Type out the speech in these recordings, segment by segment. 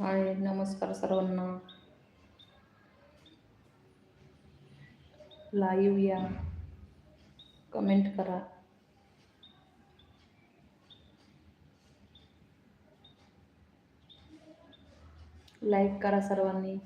हाय नमस्कार सर्वांना. लाईव्ह या. कमेंट करा. लाईक करा सर्वांनी.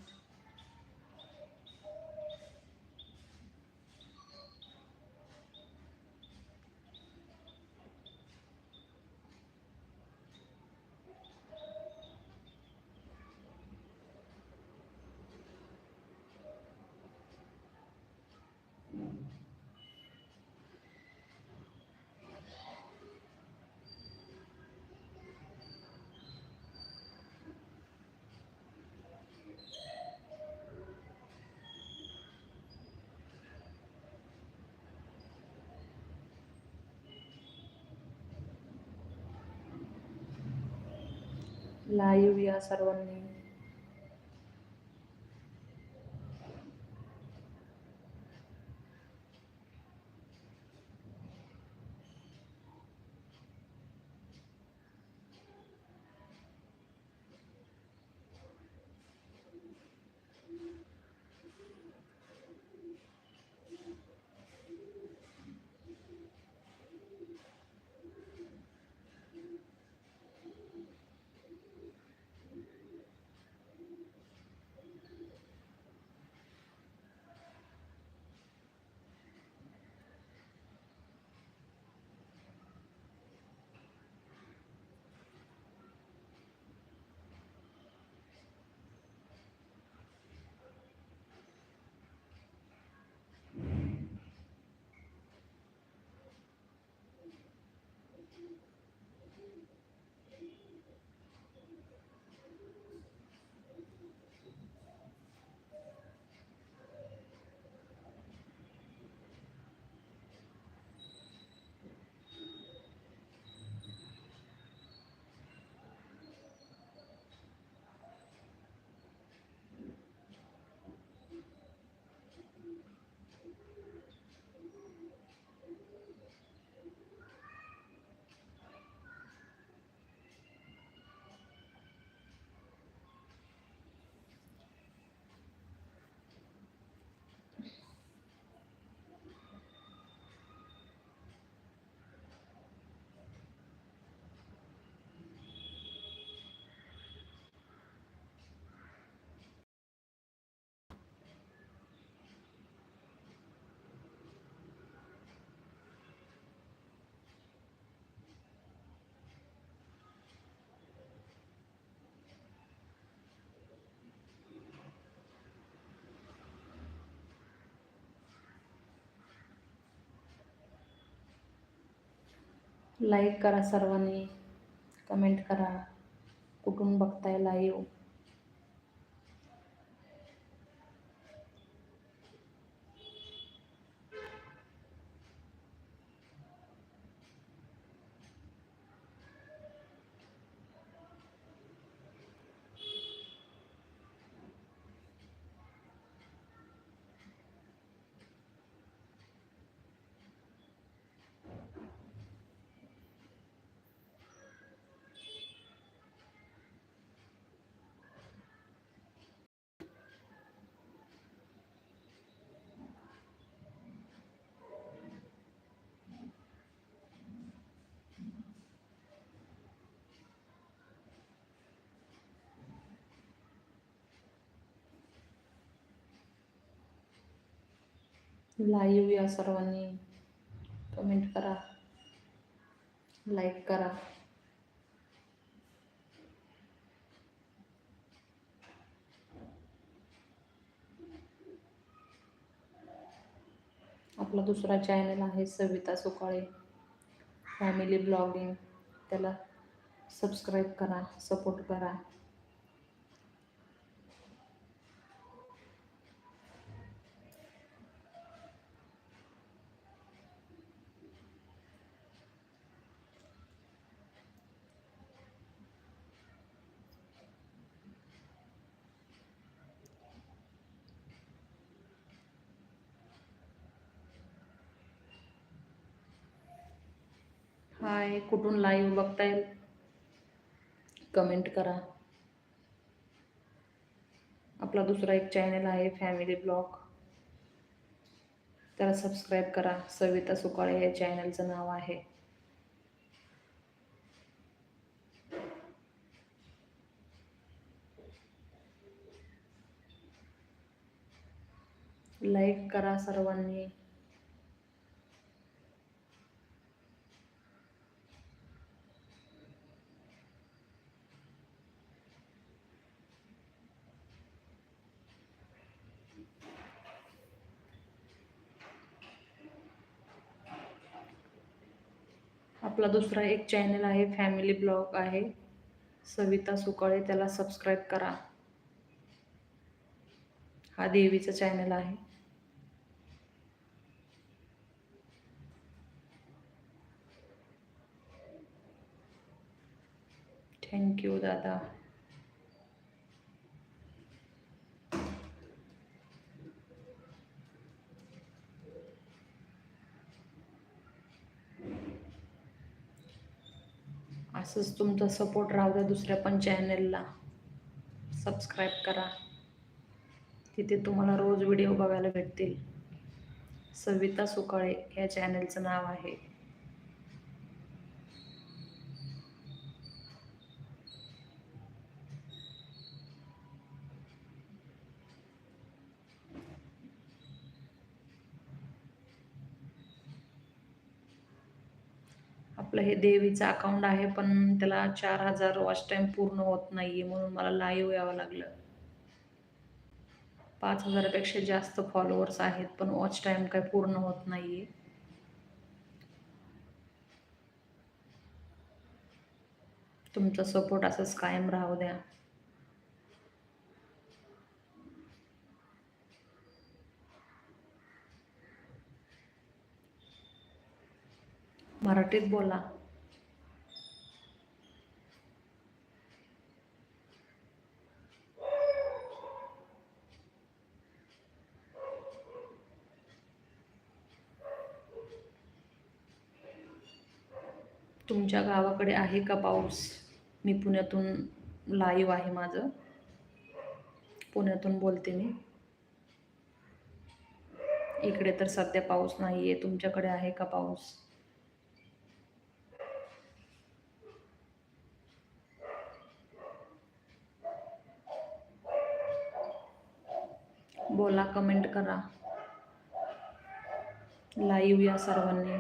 लाईव्ह या सर्वांनी लाईक करा सर्वांनी. कमेंट करा. कुठून बघताय लाईव्ह लाईव्ह या सर्वांनी. कमेंट करा. लाईक करा. आपला दुसरा चॅनल आहे सविता सुकाळे. फॅमिली ब्लॉगिंग त्याला सबस्क्राईब करा सपोर्ट करा. हाय कुठून लाईव्ह बघताय? कमेंट करा. आपला दुसरा एक चॅनल आहे फॅमिली ब्लॉग त्याला सबस्क्राईब करा. सविता सुकाळे या चॅनलचं नाव आहे. लाईक करा सर्वांनी. आपला दुसरा एक चॅनल आहे फॅमिली ब्लॉग आहे. सविता सुकाळे त्याला सबस्क्राईब करा. हा देवीचा चॅनल आहे. थँक्यू दादा. असंच तुमचा सपोर्ट राहू द्या दुसऱ्या पण चॅनेलला सबस्क्राईब करा. तिथे तुम्हाला रोज व्हिडिओ बघायला भेटतील. सविता सुकाळे या चॅनलचं नाव आहे आपलं हे देवीचं अकाउंट आहे पण त्याला चार हजार वॉच टाईम पूर्ण होत नाहीये म्हणून मला लाईव्ह यावं लागलं. पाच हजारापेक्षा जास्त फॉलोअर्स आहेत पण वॉच टाईम काय पूर्ण होत नाही आहे तुमचा सपोर्ट असंच कायम राहू द्या. मराठीत बोला. तुमच्या गावाकडे आहे का पाऊस? मी पुण्यातून लाईव्ह आहे माझं. पुण्यातून बोलते मी. इकडे तर सध्या पाऊस नाही आहे तुमच्याकडे आहे का पाऊस? बोला कमेंट करा. लाईव्ह या सर्वांनी.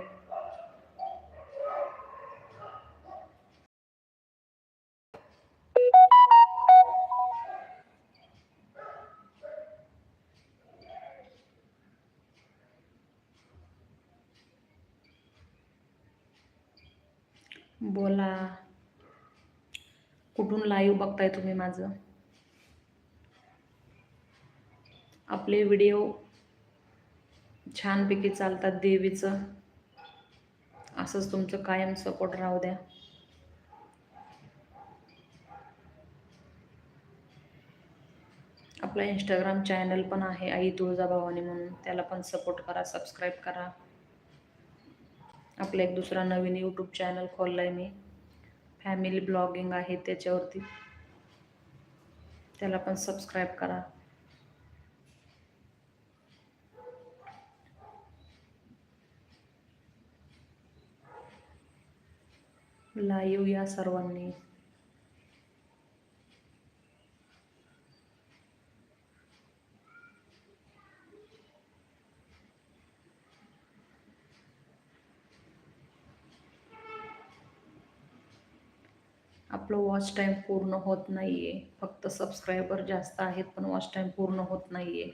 बोला. कुठून लाईव्ह बघताय तुम्ही माझं? आपले व्हिडिओ छानपैकी चालतात देवीचं. असंच तुमचं कायम सपोर्ट राहू द्या. आपला इंस्टाग्राम चॅनल पण आहे आई तुळजाभवानी म्हणून. त्याला पण सपोर्ट करा सबस्क्राईब करा. आपला एक दुसरा नवीन यूट्यूब चॅनल खोलला आहे मी. फॅमिली ब्लॉगिंग आहे त्याच्यावरती. त्याला पण सबस्क्राईब करा. लाईव्ह या सर्वांनी. आपलं वॉच टाईम पूर्ण होत नाही आहे फक्त सबस्क्रायबर जास्त आहेत पण वॉच टाईम पूर्ण होत नाही आहे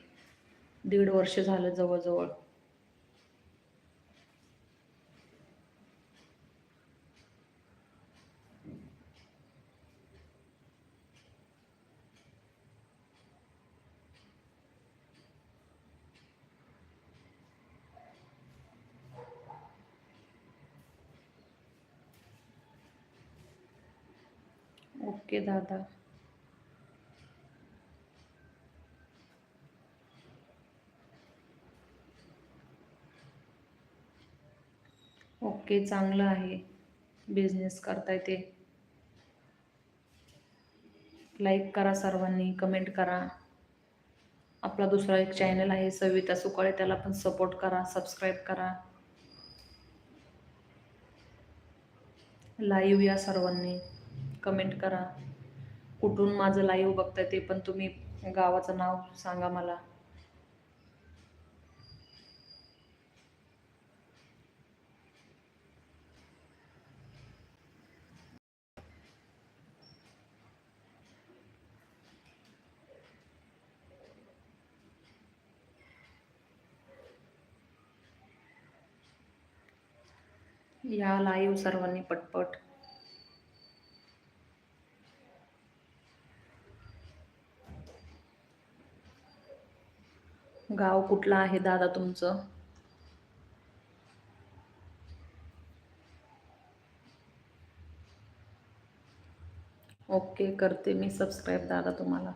दीड वर्ष झालं जवळजवळ. ओके दादा. ओके चांगलं आहे. बिझनेस करताय ते. लाईक करा सर्वांनी कमेंट करा. आपला दुसरा एक चॅनल आहे सविता सुकाळे त्याला पण सपोर्ट करा सबस्क्राईब करा. लाईव्ह या सर्वांनी. कमेंट करा. कुठून माझं लाईव्ह बघताय ते पण तुम्ही गावाचं नाव सांगा मला. या लाईव्ह सर्वांनी पटपट. गाव कुठलं आहे दादा तुमचं? ओके करते मी सबस्क्राईब दादा तुम्हाला.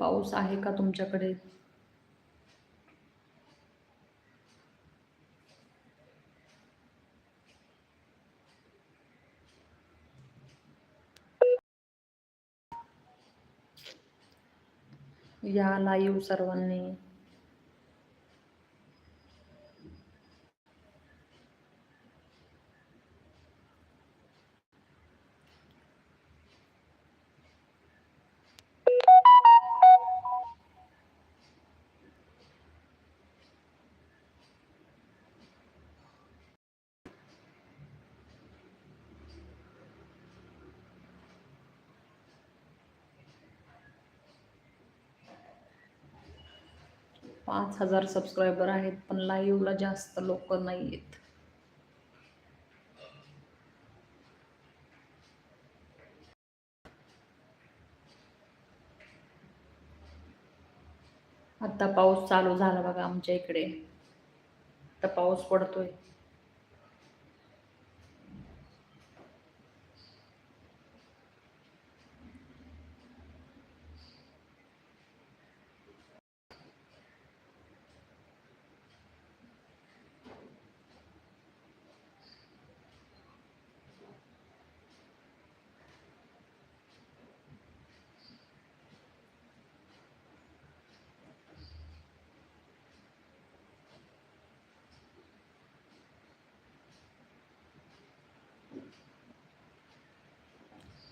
पाऊस आहे का तुमच्याकडे? या लाईव्ह सर्वांनी. पाच हजार सबस्क्रायबर आहेत पण लाईव्हला जास्त लोक नाही आहेत आता पाऊस चालू झाला बघा आमच्या इकडे. आता पाऊस पडतोय.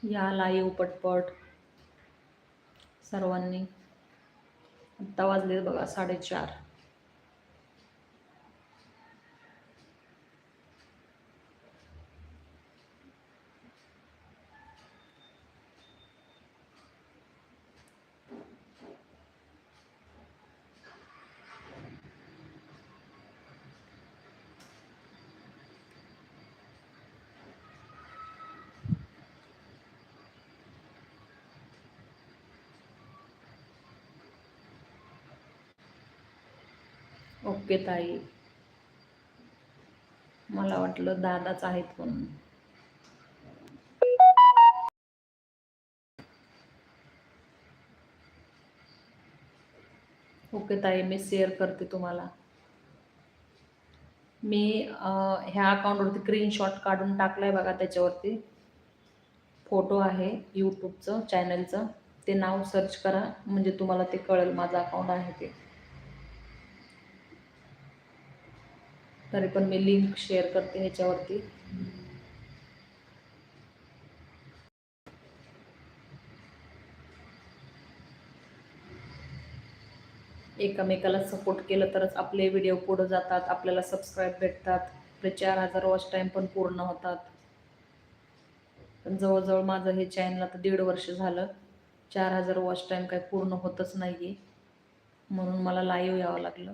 या लाईव्ह पटपट. सर्वांनी. आत्ता वाजले बघा साडेचार. ओके ताई. मला वाटलं दादाच आहेत म्हणून. ओके ताई मी शेअर करते तुम्हाला. मी ह्या अकाउंटवरती स्क्रीनशॉट काढून टाकलाय बघा त्याच्यावरती. फोटो आहे यूट्यूबचं चॅनलचं ते नाव सर्च करा म्हणजे तुम्हाला ते कळेल माझं अकाउंट आहे ते. तरी पण मी लिंक शेअर करते ह्याच्यावरती. एकमेकाला सपोर्ट केलं तरच आपले व्हिडिओ पुढे जातात आपल्याला सबस्क्राईब भेटतात. आपले चार हजार वॉच टाईम पण पूर्ण होतात. पण जवळजवळ माझं हे चॅनल आता दीड वर्ष झालं. चार हजार वॉच टाईम काही पूर्ण होतच नाही आहे म्हणून मला लाईव्ह यावं लागलं.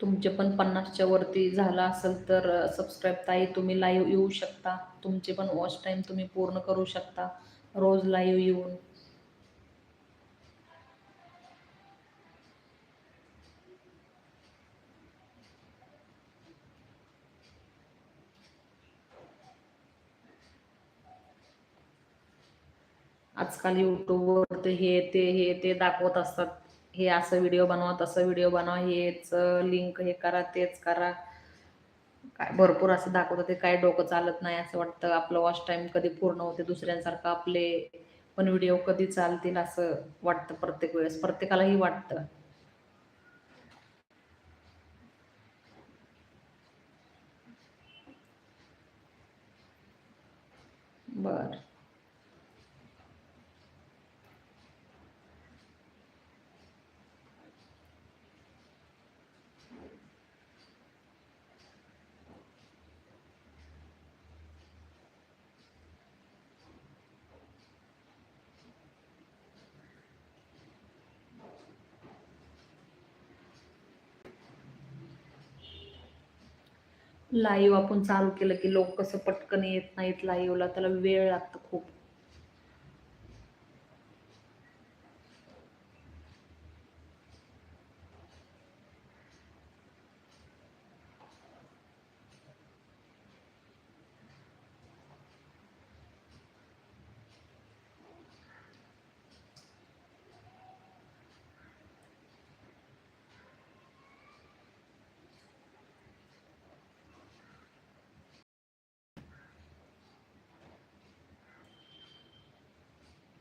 तुमचे पण पन्नासच्या वरती झाला असेल तर सबस्क्राईब ताई तुम्ही लाईव्ह येऊ शकता. तुमचे पण वॉच टाईम तुम्ही पूर्ण करू शकता. रोज लाईव्ह येऊन. आजकाल यूट्यूबवर ते हे ते हे ते दाखवत असतात. हे असं व्हिडिओ बनवा तसं व्हिडिओ बनवा हेच लिंक हे करा तेच करा. काय भरपूर असं दाखवतं ते काय डोकं चालत नाही असं वाटतं. आपलं वॉच टाईम कधी पूर्ण होते दुसऱ्यांसारखं आपले पण व्हिडिओ कधी चालतील असं वाटतं प्रत्येक वेळेस. प्रत्येकालाही वाटतं. बरं. लाईव्ह आपण चालू केलं की लोक कसं पटकन येत नाहीत लाईव्हला त्याला वेळ लागतो खूप.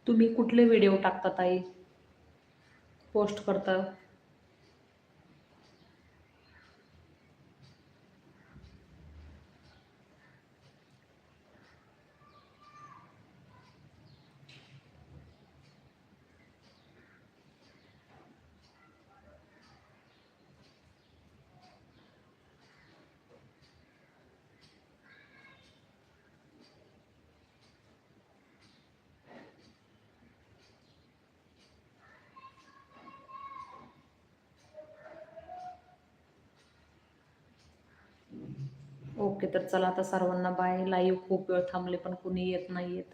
तुम्ही कुठले व्हिडिओ टाकता ताई? पोस्ट करता? ओके तर चला आता सर्वांना बाय लाईव्ह खूप वेळ थांबले पण कुणी येत नाही येत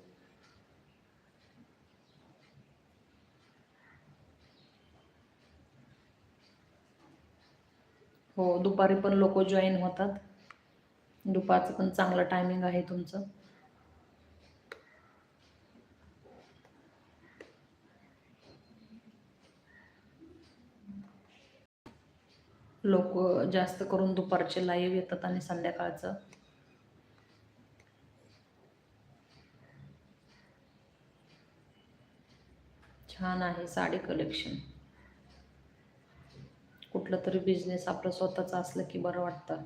हो दुपारी पण लोक जॉईन होतात. दुपारचं पण चांगलं टायमिंग आहे तुमचं. लोक जास्त करून दुपारचे लाईव्ह येतात आणि संध्याकाळचं. छान आहे साडी कलेक्शन कुठलं तरी बिझनेस आपलं स्वतःचं असलं की बरं वाटतं.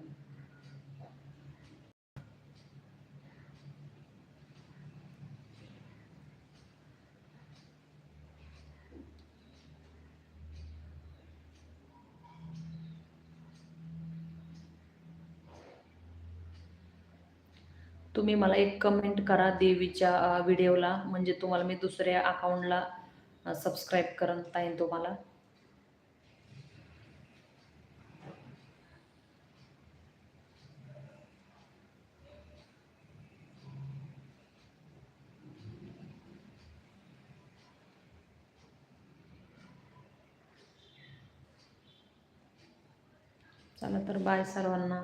तुम्ही मला एक कमेंट करा देवीच्या व्हिडिओला म्हणजे तुम्हाला मी दुसऱ्या अकाउंटला सबस्क्राईब करता येईल तुम्हाला. चला तर बाय सर्वांना.